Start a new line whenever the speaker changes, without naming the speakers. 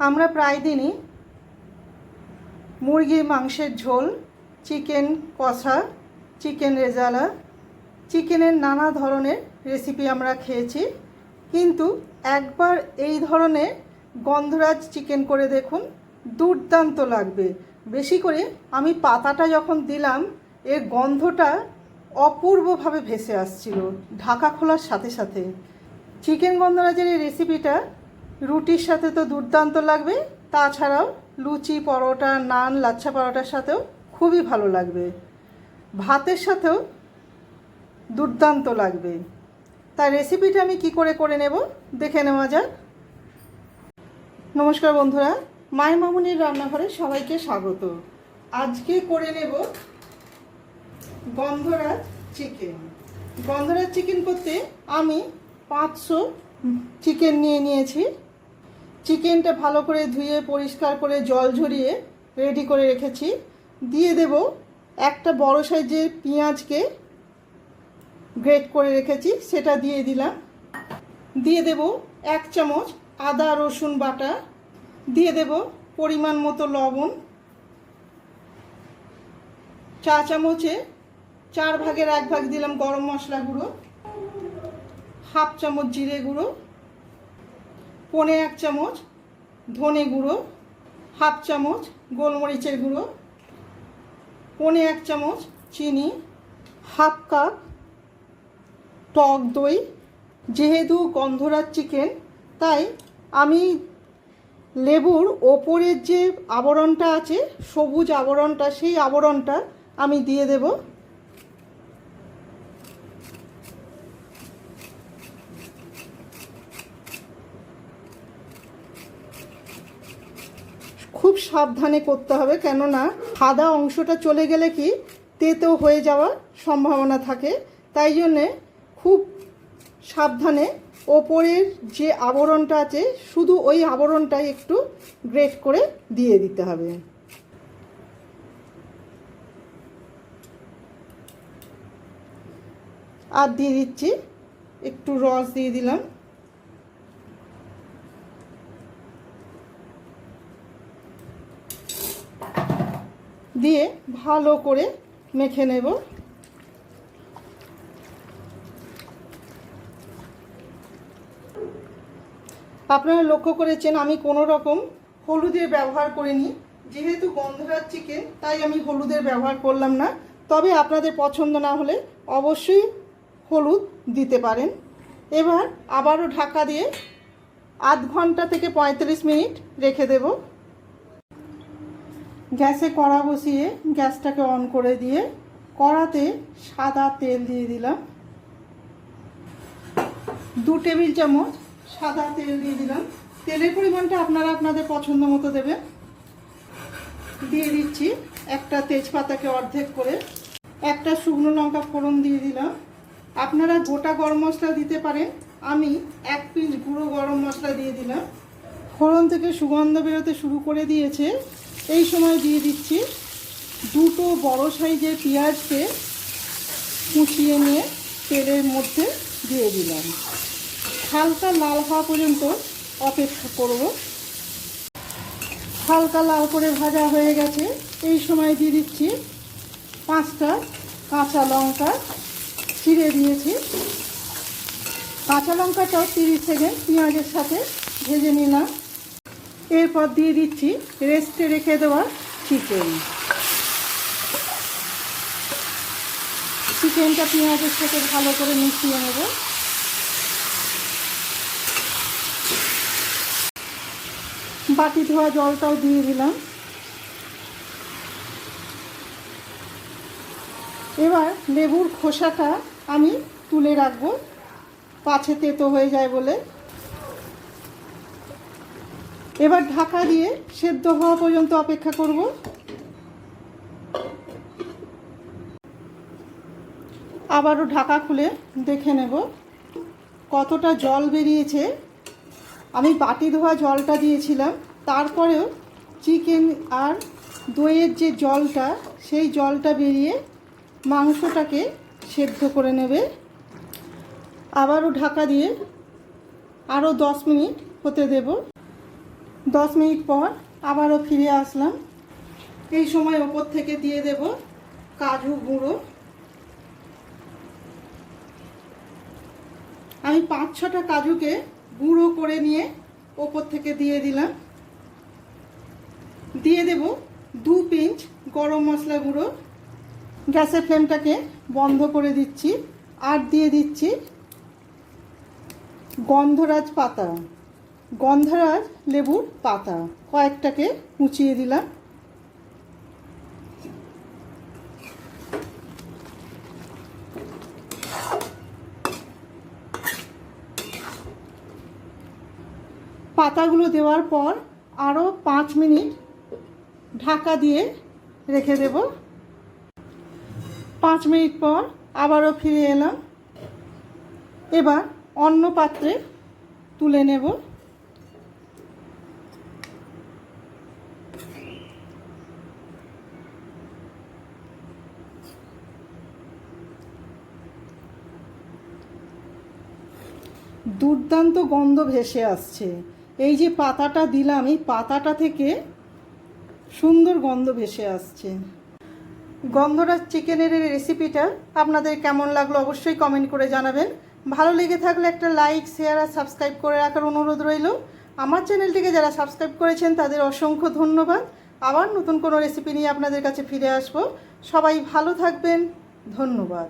আমরা প্রায় দিনই মুরগির মাংসের ঝোল, চিকেন কষা, চিকেন রেজালা, চিকেনের নানা ধরনের রেসিপি আমরা খেয়েছি। কিন্তু একবার এই ধরনের গন্ধরাজ চিকেন করে দেখুন, দুর্দান্ত লাগবে। বেশি করে আমি পাতাটা যখন দিলাম, এর গন্ধটা অপূর্বভাবে ভেসে আসছিল, ঢাকা খোলার সাথে সাথে। চিকেন গন্ধরাজের এই রেসিপিটা রুটির সাথে তো দুর্দান্ত লাগবে, তাছাড়াও লুচি, পরোটা, নান, লাচ্ছা পরোটার সাথেও খুবই ভালো লাগবে। ভাতের সাথেও দুর্দান্ত লাগবে। তার রেসিপিটা আমি কি করে করে নেব, দেখে নেওয়া যাক। নমস্কার বন্ধুরা মায়ের মামুনির রান্নাঘরে সবাইকে স্বাগত। আজকে করে নেব গন্ধরাজ চিকেন গন্ধরাজ চিকেন করতে আমি পাঁচশো চিকেন নিয়ে নিয়েছি। চিকেনটা ভালো করে ধুয়ে, পরিষ্কার করে, জল ঝরিয়ে রেডি করে রেখেছি। দিয়ে দেব একটা বড় সাইজের পেঁয়াজকে গ্রেট করে রেখেছি, সেটা দিয়ে দিলাম। দিয়ে দেব এক চামচ আদা, রসুন বাটা। দিয়ে দেব পরিমাণ মতো লবণ। চা চামচে চার ভাগের এক ভাগ দিলাম গরম মশলা গুঁড়ো। হাফ চামচ জিরে গুঁড়ো। পনে এক চামচ ধনে গুঁড়ো, হাফ চামচ গোলমরিচের গুঁড়ো, পনে এক চামচ চিনি, হাফ কাপ টক দই। যেহেতু গন্ধরাজ চিকেন, তাই আমি লেবুর ওপরের যে আবরণটা আছে, সবুজ আবরণটা, সেই আবরণটা আমি দিয়ে দেব খুব সাবধানে করতে হবে, কেননা সাদা অংশটা চলে গেলে কি তেতো হয়ে যাওয়ার সম্ভাবনা থাকে। তাই জন্যে খুব সাবধানে ওপরের যে আবরণটা আছে, শুধু ওই আবরণটাই একটু গ্রেট করে দিয়ে দিতে হবে। আর দিয়ে দিচ্ছি, একটু রস দিয়ে দিলাম। দিয়ে ভালো করে মেখে নেব। আপনারা লক্ষ্য করেছেন, আমি কোনো রকম হলুদের ব্যবহার করিনি। যেহেতু গন্ধরাজ চিকেন তাই আমি হলুদের ব্যবহার করলাম না। তবে আপনাদের পছন্দ না হলে অবশ্যই হলুদ দিতে পারেন। এবার আবারও ঢাকা দিয়ে আধ ঘণ্টা থেকে পঁয়তাল্লিশ মিনিট রেখে দেব। গ্যাসে কড়া বসিয়ে গ্যাসটাকে অন করে দিয়ে কড়াতে সাদা তেল দিয়ে দিলাম। দু টেবিল চামচ সাদা তেল দিয়ে দিলাম। তেলের পরিমাণটা আপনারা আপনাদের পছন্দ মতো দেবেন। দিয়ে দিচ্ছি একটা তেজপাতাকে অর্ধেক করে। একটা শুকনো লঙ্কা ফোড়ন দিয়ে দিলাম। আপনারা গোটা গরম মশলা দিতে পারেন। আমি এক পিস গুঁড়ো গরম মশলা দিয়ে দিলাম। ফোড়ন থেকে সুগন্ধ বেরোতে শুরু করে দিয়েছে। এই সময় দিয়ে দিচ্ছি দুটো বড় সাইজের পেঁয়াজকে কুচিয়ে নিয়ে তেলের মধ্যে দিয়ে দিলাম। হালকা লাল হওয়া পর্যন্ত অপেক্ষা করব। হালকা লাল করে ভাজা হয়ে গেছে। এই সময় দিয়ে দিচ্ছি পাঁচটা কাঁচা লঙ্কা চিড়ে দিয়েছি। কাঁচা লঙ্কাটাও তিরিশ সেকেন্ড পেঁয়াজের সাথে ভেজে নিলাম। এরপর দিয়ে দিচ্ছি রেস্টে রেখে দেওয়া চিকেন। চিকেনটা পেঁয়াজের সাথে ভালো করে মিশিয়ে নেব। বাটি ধোয়া জলটাও দিয়ে দিলাম। এবার লেবুর খোসাটা আমি তুলে রাখব। পাছে তেতো হয়ে যায় বলে। এবার ঢাকা দিয়ে সেদ্ধ হওয়া পর্যন্ত অপেক্ষা করব। আবারও ঢাকা খুলে দেখে নেব কতটা জল বেরিয়েছে। আমি বাটি ধোয়া জলটা দিয়েছিলাম, তারপরেও চিকেন আর দইয়ের যে জলটা, সেই জলটা বেরিয়ে মাংসটাকে সেদ্ধ করে নেবে। আবারও ঢাকা দিয়ে আরও দশ মিনিট হতে দেব। দশ মিনিট পর আবারও ফিরে আসলাম। এই সময় ওপর থেকে দিয়ে দেব কাজু গুঁড়ো। আমি পাঁচ ছটা কাজুকে গুঁড়ো করে নিয়ে ওপর থেকে দিয়ে দিলাম। দিয়ে দেব দু পিঞ্চ গরম মশলা গুঁড়ো। গ্যাসের ফ্লেমটাকে বন্ধ করে দিচ্ছি আর দিয়ে দিচ্ছি গন্ধরাজ পাতা। গন্ধরাজ লেবুর পাতা। কয়েকটাকে কুচিয়ে দিলাম। পাতাগুলো দেওয়ার পর আরও পাঁচ মিনিট ঢাকা দিয়ে রেখে দেব। পাঁচ মিনিট পর আবারও ফিরে এলাম। এবার অন্য পাত্রে তুলে নেব। দুর্দান্ত গন্ধ ভেসে আসছে। এই যে পাতাটা দিলাম, এই পাতাটা থেকে সুন্দর গন্ধ ভেসে আসছে। গন্ধরাজ চিকেনের রেসিপিটা আপনাদের কেমন লাগল অবশ্যই কমেন্ট করে জানাবেন। ভালো লেগে থাকলে একটা লাইক শেয়ার আর সাবস্ক্রাইব করে রাখার অনুরোধ রইল। আমার চ্যানেলটিকে যারা সাবস্ক্রাইব করেছেন, তাদের অসংখ্য ধন্যবাদ। আবার নতুন কোনো রেসিপি নিয়ে আপনাদের কাছে ফিরে আসব। সবাই ভালো থাকবেন। ধন্যবাদ।